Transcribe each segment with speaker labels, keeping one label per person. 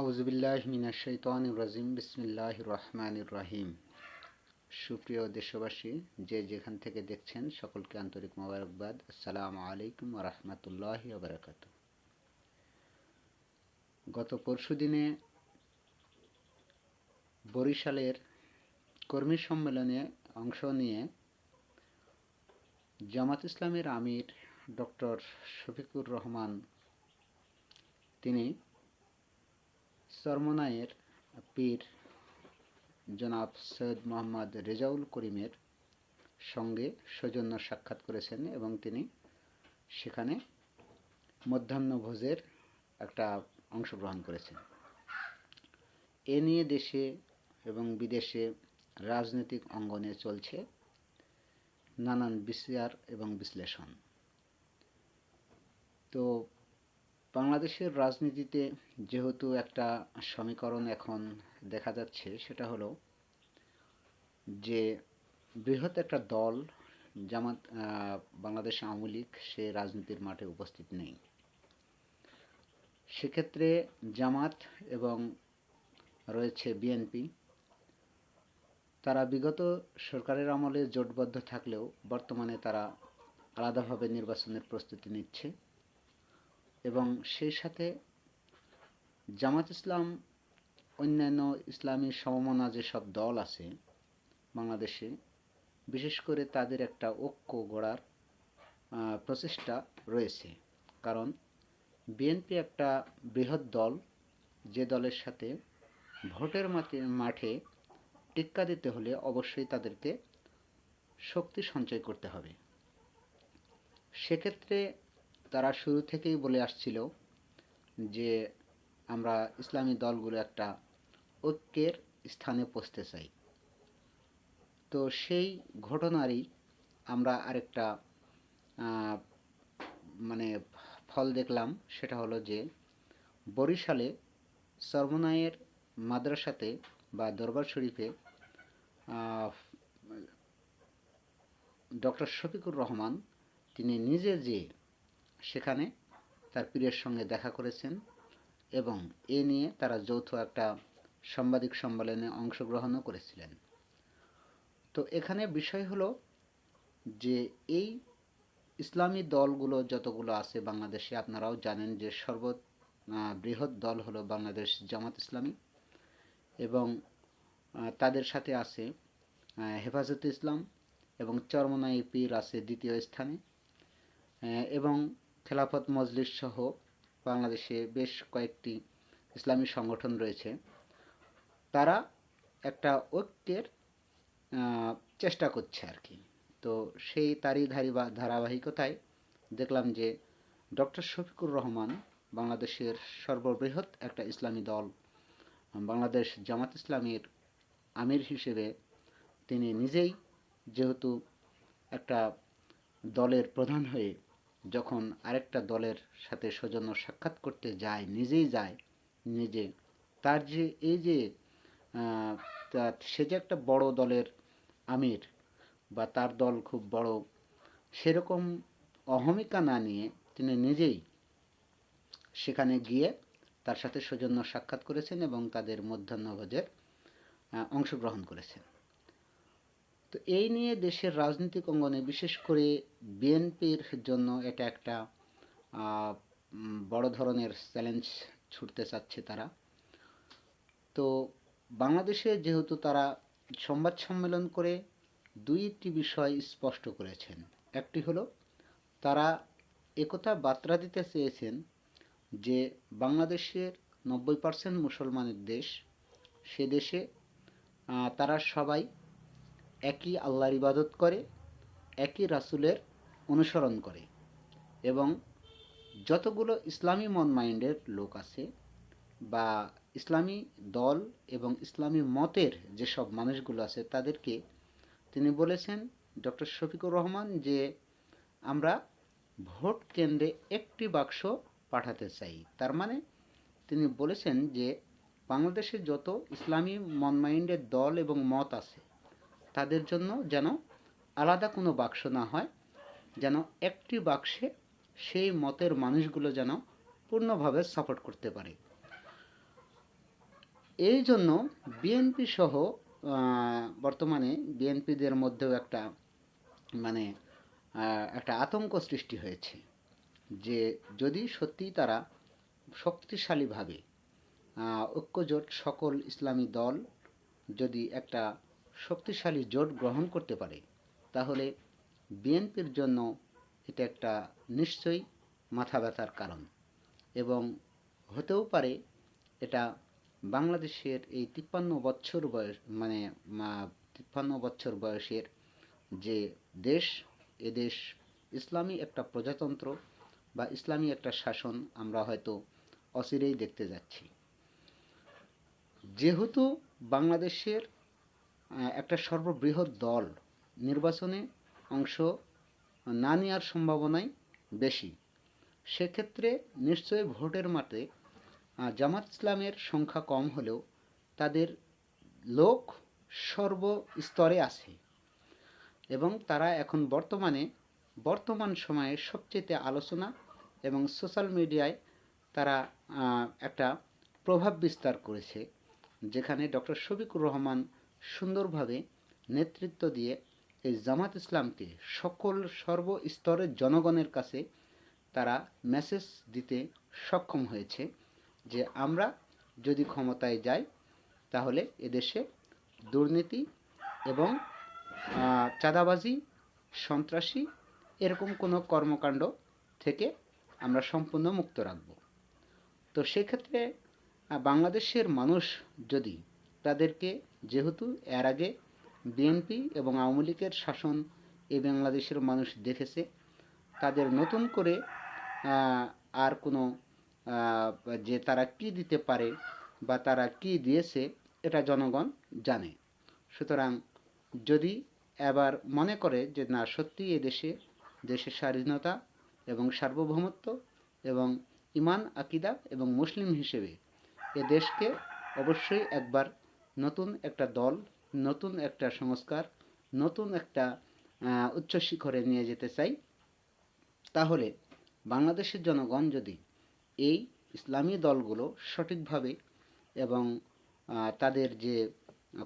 Speaker 1: আউজবিল্লাহ মিনাশাইতান রাজিম বিসমিল্লাহ রহমান রাহিম। সুপ্রিয় দেশবাসী, যে যেখান থেকে দেখছেন, সকলকে আন্তরিক মোবারকবাদ। আসসালামু আলাইকুম রহমতুল্লাহ বারাকাত গত পরশু দিনে বরিশালের কর্মী সম্মেলনে অংশ নিয়ে জামাত ইসলামের আমির ডক্টর শফিকুর রহমান, তিনি চরমনায়ের পীর জনাব সৈয়দ মোহাম্মদ রেজাউল করিমের সঙ্গে সৌজন্য সাক্ষাৎ করেছেন এবং তিনি সেখানে মধ্যাহ্নভোজের একটা অংশগ্রহণ করেছেন। এ নিয়ে দেশে এবং বিদেশে রাজনৈতিক অঙ্গনে চলছে নানান বিচার এবং বিশ্লেষণ। তো বাংলাদেশের রাজনীতিতে যেহেতু একটা সমীকরণ এখন দেখা যাচ্ছে, সেটা হলো যে বৃহৎ একটা দল জামাত বাংলাদেশ আওয়ামী লীগ, সে রাজনীতির মাঠে উপস্থিত নেই। সেক্ষেত্রে জামাত এবং রয়েছে বিএনপি, তারা বিগত সরকারের আমলে জোটবদ্ধ থাকলেও বর্তমানে তারা আলাদাভাবে নির্বাচনের প্রস্তুতি নিচ্ছে। এবং সেই সাথে জামাত ইসলাম, অন্যান্য ইসলামী সমমনা যেসব দল আছে বাংলাদেশে, বিশেষ করে তাদের একটা ঐক্য গড়ার প্রচেষ্টা রয়েছে। কারণ বিএনপি একটা বৃহৎ দল, যে দলের সাথে ভোটের মাঠে টিক্কা দিতে হলে অবশ্যই তাদেরকে শক্তি সঞ্চয় করতে হবে। সেক্ষেত্রে তারা শুরু থেকেই বলে আসছিল যে আমরা ইসলামী দলগুলো একটা ঐক্যের স্থানে পৌঁছতে চাই। তো সেই ঘটনারই আমরা আরেকটা মানে ফল দেখলাম, সেটা হলো যে বরিশালে সর্বনায়ের মাদ্রাসাতে বা দরবার শরীফে ডক্টর শফিকুর রহমান, তিনি নিজে যে সেখানে তার পীরের সঙ্গে দেখা করেছেন এবং এ নিয়ে তারা যৌথ একটা সাংবাদিক সম্মেলনে অংশগ্রহণও করেছিলেন। তো এখানে বিষয় হলো যে এই ইসলামী দলগুলো যতগুলো আছে বাংলাদেশে, আপনারাও জানেন যে সর্ব বৃহৎ দল হলো বাংলাদেশ জামাত ইসলামী এবং তাদের সাথে আছে হেফাজত ইসলাম এবং চরমনাই পীর আছে দ্বিতীয় স্থানে। এবং খেলাফত মজলিস সহ বাংলাদেশে বেশ কয়েকটি ইসলামী সংগঠন রয়েছে। তারা একটা ঐক্যের চেষ্টা করছে আর কি। তো সেই তারই ধারি বা ধারাবাহিকতায় দেখলাম যে ডক্টর শফিকুর রহমান বাংলাদেশের সর্ববৃহৎ একটা ইসলামী দল, বাংলাদেশ জামাত ইসলামীর আমির হিসেবে তিনি নিজেই যেহেতু একটা দলের প্রধান হয়ে যখন আরেকটা দলের সাথে সৌজন্য সাক্ষাৎ করতে যায়, নিজেই যায়, নিজে, তার যে এই যে সে যে একটা বড় দলের আমির বা তার দল খুব বড়, সেরকম অহমিকা না নিয়ে তিনি নিজেই সেখানে গিয়ে তার সাথে সৌজন্য সাক্ষাৎ করেছেন এবং তাদের মধ্যাহ্নভোজের অংশগ্রহণ করেছেন। তো এই নিয়ে দেশের রাজনৈতিক অঙ্গনে, বিশেষ করে বিএনপির জন্য এটা একটা বড় ধরনের চ্যালেঞ্জ ছুটতে চাচ্ছে তারা। তো বাংলাদেশে যেহেতু তারা সংবাদ সম্মেলন করে দুইটি বিষয় স্পষ্ট করেছেন। একটি হলো, তারা একথা বার্তা দিতে চেয়েছেন যে বাংলাদেশের নব্বই পার্সেন্ট মুসলমানের দেশ, সে দেশে তারা সবাই একই আল্লাহর ইবাদত করে, একই রাসুলের অনুসরণ করে এবং যতগুলো ইসলামী মন মাইন্ডের লোক আছে বা ইসলামী দল এবং ইসলামী মতের যেসব মানুষগুলো আছে তাদেরকে তিনি বলেছেন, ডক্টর শফিকুর রহমান, যে আমরা ভোট কেন্দ্রে একটি বাক্স পাঠাতে চাই। তার মানে তিনি বলেছেন যে বাংলাদেশে যত ইসলামী মন মাইন্ডের দল এবং মত আছে তাদের জন্য যেন আলাদা কোনো বাক্স না হয়, যেন একটি বাক্সে সেই মতের মানুষগুলো যেন পূর্ণভাবে সাপোর্ট করতে পারে। এই জন্য বিএনপি সহ বর্তমানে বিএনপিদের মধ্যেও একটা মানে একটা আতঙ্ক সৃষ্টি হয়েছে যে যদি সত্যিই তারা শক্তিশালীভাবে ঐক্যজোট সকল ইসলামী দল যদি একটা শক্তিশালী জোট গ্রহণ করতে পারে, তাহলে বিএনপির জন্য এটা একটা নিশ্চয়ই মাথা ব্যথার কারণ। এবং হতেও পারে এটা বাংলাদেশের এই তিপ্পান্ন বছর বয়স মানে তিপ্পান্ন বছর বয়সের যে দেশ, এ দেশ ইসলামী একটা প্রজাতন্ত্র বা ইসলামী একটা শাসন আমরা হয়তো অচিরেই দেখতে যাচ্ছি। যেহেতু বাংলাদেশের একটা সর্ববৃহৎ দল নির্বাচনে অংশ না নেওয়ার সম্ভাবনাই বেশি। সেক্ষেত্রে নিশ্চয়ই ভোটের মাঠে জামাত ইসলামের সংখ্যা কম হলেও তাদের লোক সর্বস্তরে আছে এবং তারা এখন বর্তমানে, বর্তমান সময়ে সবচেয়ে আলোচনা এবং সোশ্যাল মিডিয়ায় তারা একটা প্রভাব বিস্তার করেছে, যেখানে ডক্টর শফিকুর রহমান সুন্দরভাবে নেতৃত্ব দিয়ে এই জামাত ইসলামকে সকল সর্বস্তরের জনগণের কাছে তারা মেসেজ দিতে সক্ষম হয়েছে যে আমরা যদি ক্ষমতায় যাই, তাহলে এদেশে দুর্নীতি এবং চাঁদাবাজি, সন্ত্রাসী এরকম কোনো কর্মকাণ্ড থেকে আমরা সম্পূর্ণ মুক্ত রাখব। তো সেক্ষেত্রে বাংলাদেশের মানুষ যদি তাদেরকে যেহেতু এর আগে বিএনপি এবং আওয়ামী লীগের শাসন এই বাংলাদেশের মানুষ দেখেছে, তাদের নতুন করে আর কোনো যে তারা কি দিতে পারে বা তারা কি দিয়েছে এটা জনগণ জানে। সুতরাং যদি এবার মনে করে যে না, সত্যি এ দেশে, দেশের স্বাধীনতা এবং সার্বভৌমত্ব এবং ইমান, আকিদা এবং মুসলিম হিসেবে এ দেশকে অবশ্যই একবার নতুন একটা দল, নতুন একটা সংস্কার, নতুন একটা উচ্চ শিখরে নিয়ে যেতে চাই। তাহলে বাংলাদেশের জনগণ যদি এই ইসলামী দলগুলো সঠিকভাবে এবং তাদের যে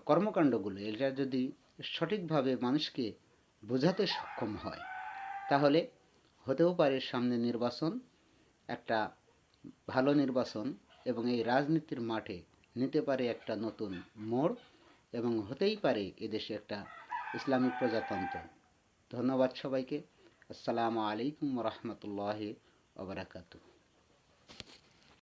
Speaker 1: কর্মকাণ্ডগুলো এটা যদি সঠিকভাবে মানুষকে বোঝাতে সক্ষম হয়, তাহলে হতেও পারে সামনে নির্বাচন, একটা ভালো নির্বাচন এবং এই রাজনীতির মাঠে নিতে পারে একটা নতুন মোড় এবং হতেই পারে এদেশে একটা ইসলামিক প্রজাতন্ত্র। ধন্যবাদ সবাইকে। আসসালামু আলাইকুম রহমতুল্লাহ ওবরাকাতু